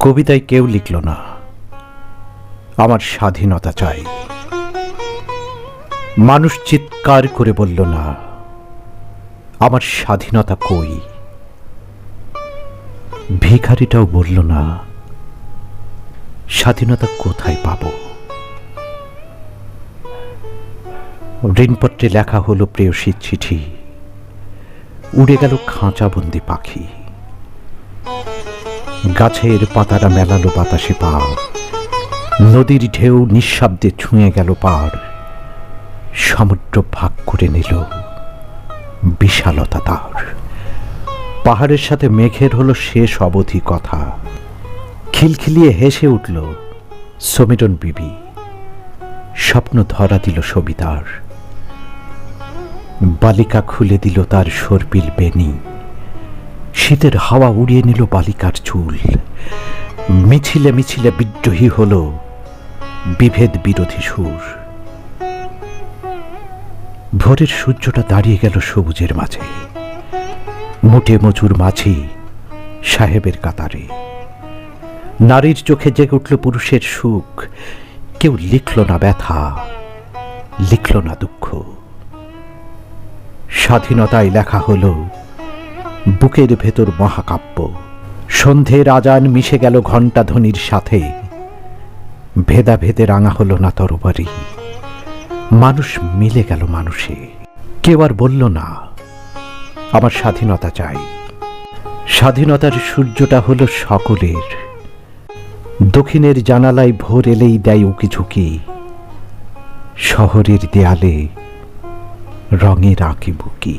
কবিতায় কেউ লিখল না। আমার স্বাধীনতা চাই। মানুষ চিৎকার করে বলল, না, আমার স্বাধীনতা কই? ভিখারিটাও বলল, না, স্বাধীনতা কোথায় পাবো? ঋণপত্রে লেখা হলো প্রেয়সীর চিঠি। উড়ে গেল খাঁচাবন্দি পাখি। গাছের পাতারা মেলালো বাতাসে পা নদীর ঢেউ নিঃশব্দে ছুঁয়ে গেল পার। সমুদ্র ভাগ করে নিল বিশালতা তার। পাহাড়ের সাথে মেঘের হলো শেষ অবধি কথা। খিলখিলিয়ে হেসে উঠল সমীরণ বিবি। স্বপ্ন ধরা দিল সবিতার। বালিকা খুলে দিল তার সর্পিল বেনি শীতের হাওয়া উড়িয়ে নিল বালিকার চুল। মিছিলে মিছিলে বিদ্রোহী হল বিভেদ বিরোধী সুর। ভোরের সূর্যটা দাঁড়িয়ে গেল সবুজের মাঝে। মোটে মজুর মাঝি সাহেবের কাতারে। নারীর চোখে জেগে উঠল পুরুষের সুখ। কেউ লিখল না ব্যথা, লিখল না দুঃখ। স্বাধীনতায় লেখা হলো বুকের ভেতর মহাকাব্য। সন্ধে রাজান মিশে গেল ঘণ্টা ধ্বনির সাথে। ভেদা ভেদে রাঙা হলো না তরবারি। মানুষ মিলে গেল মানুষে। কেউ আর বলল না, আমার স্বাধীনতা চাই। স্বাধীনতার সূর্যটা হলো সকলের। দক্ষিণের জানালায় ভোর এলেই দেয় উকি ঝুঁকি। শহরের দেয়ালে রঙের আঁকি বুকি